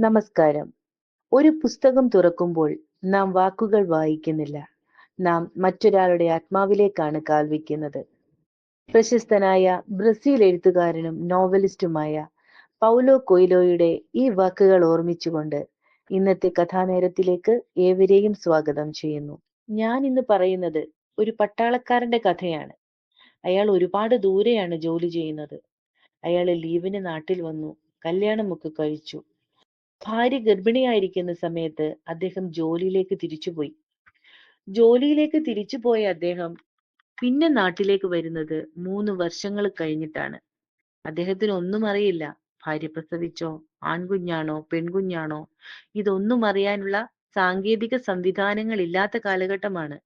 നമസ്കാരം. ഒരു പുസ്തകം തുറക്കുമ്പോൾ നാം വാക്കുകൾ വായിക്കുന്നില്ല. നാം മറ്റൊരാളുടെ ആത്മാവിലേക്കാണ് കാൽ വയ്ക്കുന്നത്. പ്രശസ്തനായ ബ്രസീൽ എഴുത്തുകാരനും നോവലിസ്റ്റുമായ പൗലോ കൊയ്ലോയുടെ ഈ വാക്കുകൾ ഓർമ്മിച്ചുകൊണ്ട് ഇന്നത്തെ കഥാനേരത്തിലേക്ക് ഏവരെയും സ്വാഗതം ചെയ്യുന്നു. ഞാൻ ഇന്ന് പറയുന്നത് ഒരു പട്ടാളക്കാരന്റെ കഥയാണ്. അയാൾ ഒരുപാട് ദൂരെയാണ് ജോലി ചെയ്യുന്നത്. അയാൾ ലീവിന് നാട്ടിൽ വന്നു കല്യാണമൊക്കെ കഴിച്ചു. ഭാര്യ ഗർഭിണിയായിരിക്കുന്ന സമയത്ത് അദ്ദേഹം ജോലിയിലേക്ക് തിരിച്ചുപോയി ജോലിയിലേക്ക് തിരിച്ചുപോയ അദ്ദേഹം പിന്നെ നാട്ടിലേക്ക് വരുന്നത് മൂന്ന് വർഷങ്ങൾ കഴിഞ്ഞിട്ടാണ്. അദ്ദേഹത്തിന് ഒന്നും അറിയില്ല. ഭാര്യ പ്രസവിച്ചോ ആൺകുഞ്ഞാണോ പെൺകുഞ്ഞാണോ ഇതൊന്നും അറിയാനുള്ള സാങ്കേതിക സംവിധാനങ്ങൾ ഇല്ലാത്ത കാലഘട്ടമാണ്.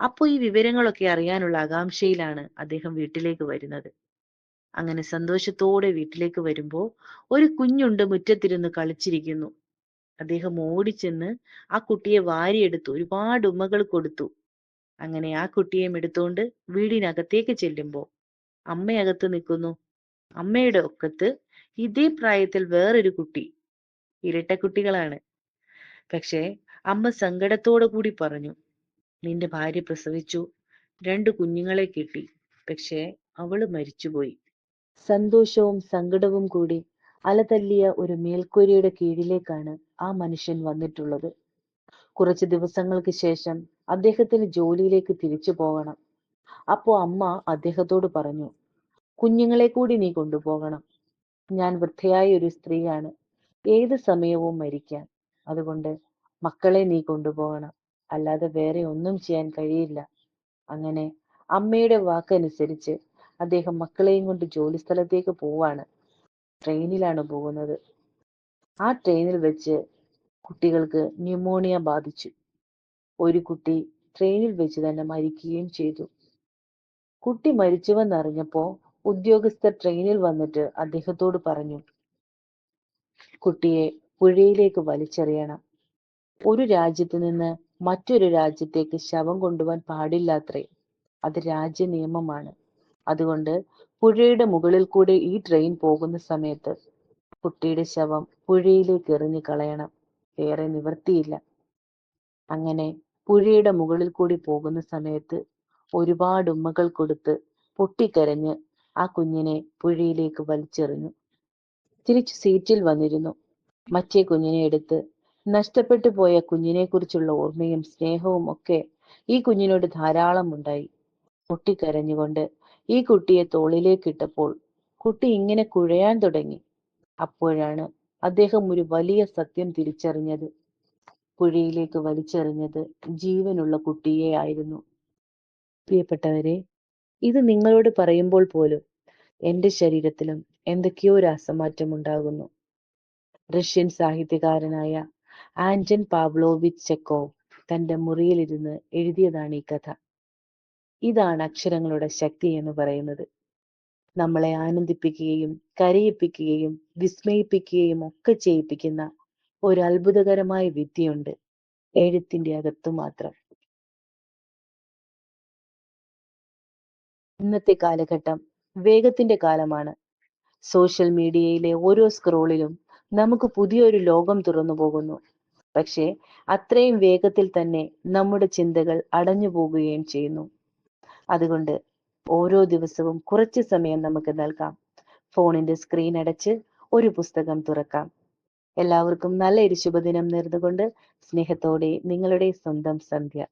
അപ്പോൾ ഈ വിവരങ്ങളൊക്കെ അറിയാനുള്ള ആകാംക്ഷയിലാണ് അദ്ദേഹം വീട്ടിലേക്ക് വരുന്നത്. അങ്ങനെ സന്തോഷത്തോടെ വീട്ടിലേക്ക് വരുമ്പോൾ ഒരു കുഞ്ഞുണ്ട് മുറ്റത്തിരുന്ന് കളിച്ചിരിക്കുന്നു. അദ്ദേഹം ഓടിച്ചെന്ന് ആ കുട്ടിയെ വാരിയെടുത്തു. ഒരുപാട് ഉമ്മകൾ കൊടുത്തു. അങ്ങനെ ആ കുട്ടിയെയും എടുത്തുകൊണ്ട് വീടിനകത്തേക്ക് ചെല്ലുമ്പോൾ അമ്മയകത്ത് നിൽക്കുന്നു. അമ്മയുടെ ഒക്കത്ത് ഇതേ പ്രായത്തിൽ വേറൊരു കുട്ടി. ഇരട്ട കുട്ടികളാണ്. പക്ഷേ അമ്മ സങ്കടത്തോടു കൂടി പറഞ്ഞു നിന്റെ ഭാര്യ പ്രസവിച്ചു. രണ്ട് കുഞ്ഞുങ്ങളെ കിട്ടി. പക്ഷേ അവൾ മരിച്ചുപോയി. സന്തോഷവും സങ്കടവും കൂടി അലതല്ലിയ ഒരു മേൽക്കൂരയുടെ കീഴിലേക്കാണ് ആ മനുഷ്യൻ വന്നിട്ടുള്ളത്. കുറച്ച് ദിവസങ്ങൾക്ക് ശേഷം അദ്ദേഹത്തിന് ജോലിയിലേക്ക് തിരിച്ചു പോകണം. അപ്പോ അമ്മ അദ്ദേഹത്തോട് പറഞ്ഞു കുഞ്ഞുങ്ങളെ കൂടി നീ കൊണ്ടുപോകണം. ഞാൻ വൃദ്ധയായ ഒരു സ്ത്രീയാണ്. ഏത് സമയവും മരിക്കാൻ അതുകൊണ്ട് മക്കളെ നീ കൊണ്ടുപോകണം. അല്ലാതെ വേറെ ഒന്നും ചെയ്യാൻ കഴിയില്ല. അങ്ങനെ അമ്മയുടെ വാക്കനുസരിച്ച് അദ്ദേഹം മക്കളെയും കൊണ്ട് ജോലി സ്ഥലത്തേക്ക് പോവാണ്. ട്രെയിനിലാണ് പോകുന്നത്. ആ ട്രെയിനിൽ വെച്ച് കുട്ടികൾക്ക് ന്യൂമോണിയ ബാധിച്ചു. ഒരു കുട്ടി ട്രെയിനിൽ വെച്ച് തന്നെ മരിക്കുകയും ചെയ്തു. കുട്ടി മരിച്ചുവെന്നറിഞ്ഞപ്പോ ഉദ്യോഗസ്ഥർ ട്രെയിനിൽ വന്നിട്ട് അദ്ദേഹത്തോട് പറഞ്ഞു കുട്ടിയെ പുഴയിലേക്ക് വലിച്ചെറിയണം. ഒരു രാജ്യത്ത് നിന്ന് മറ്റൊരു രാജ്യത്തേക്ക് ശവം കൊണ്ടുപോകാൻ പാടില്ലാത്രേ. അത് രാജ്യ നിയമമാണ് അതുകൊണ്ട് പുഴയുടെ മുകളിൽ കൂടെ ഈ ട്രെയിൻ പോകുന്ന സമയത്ത് കുട്ടിയുടെ ശവം പുഴയിലേക്ക് എറിഞ്ഞു കളയണം. വേറെ നിവർത്തിയില്ല അങ്ങനെ പുഴയുടെ മുകളിൽ കൂടി പോകുന്ന സമയത്ത് ഒരുപാട് ഉമ്മകൾ കൊടുത്ത് പൊട്ടിക്കരഞ്ഞ് ആ കുഞ്ഞിനെ പുഴയിലേക്ക് വലിച്ചെറിഞ്ഞു. തിരിച്ചു സീറ്റിൽ വന്നിരുന്നു. മറ്റേ കുഞ്ഞിനെ എടുത്ത് നഷ്ടപ്പെട്ടു പോയ കുഞ്ഞിനെ കുറിച്ചുള്ള ഓർമ്മയും സ്നേഹവും ഒക്കെ ഈ കുഞ്ഞിനോട് ധാരാളം ഉണ്ടായി. പൊട്ടിക്കരഞ്ഞുകൊണ്ട് ഈ കുട്ടിയെ തോളിലേക്ക് ഇട്ടപ്പോൾ കുട്ടി ഇങ്ങനെ കുഴയാൻ തുടങ്ങി. അപ്പോഴാണ് അദ്ദേഹം ഒരു വലിയ സത്യം തിരിച്ചറിഞ്ഞത്. പുഴയിലേക്ക് വലിച്ചെറിഞ്ഞത് ജീവനുള്ള കുട്ടിയെ ആയിരുന്നു. പ്രിയപ്പെട്ടവരെ ഇത് നിങ്ങളോട് പറയുമ്പോൾ പോലും എന്റെ ശരീരത്തിലും എന്തൊക്കെയോ രാസമാറ്റം ഉണ്ടാകുന്നു. റഷ്യൻ സാഹിത്യകാരനായ ആൻജൻ പാവ്ലോവിച്ച് തന്റെ മുറിയിലിരുന്ന് എഴുതിയതാണ് ഈ കഥ. ഇതാണ് അക്ഷരങ്ങളുടെ ശക്തി എന്ന് പറയുന്നത്. നമ്മളെ ആനന്ദിപ്പിക്കുകയും കരയിപ്പിക്കുകയും വിസ്മയിപ്പിക്കുകയും ഒക്കെ ചെയ്യിപ്പിക്കുന്ന ഒരു അത്ഭുതകരമായ വിദ്യയുണ്ട് എഴുത്തിന്റെ അകത്തു മാത്രം. ഇന്നത്തെ കാലഘട്ടം വേഗത്തിന്റെ കാലമാണ്. സോഷ്യൽ മീഡിയയിലെ ഓരോ സ്ക്രോളിലും നമുക്ക് പുതിയൊരു ലോകം തുറന്നു പോകുന്നു. പക്ഷേ അത്രയും വേഗത്തിൽ തന്നെ നമ്മുടെ ചിന്തകൾ അടഞ്ഞു പോകുകയും ചെയ്യുന്നു. അതുകൊണ്ട് ഓരോ ദിവസവും കുറച്ച് സമയം നമുക്ക് നൽകാം. ഫോണിന്റെ സ്ക്രീൻ അടച്ച് ഒരു പുസ്തകം തുറക്കാം. എല്ലാവർക്കും നല്ലൊരു ശുഭദിനം നേർന്നുകൊണ്ട് സ്നേഹത്തോടെ നിങ്ങളുടെ സ്വന്തം സന്ധ്യ.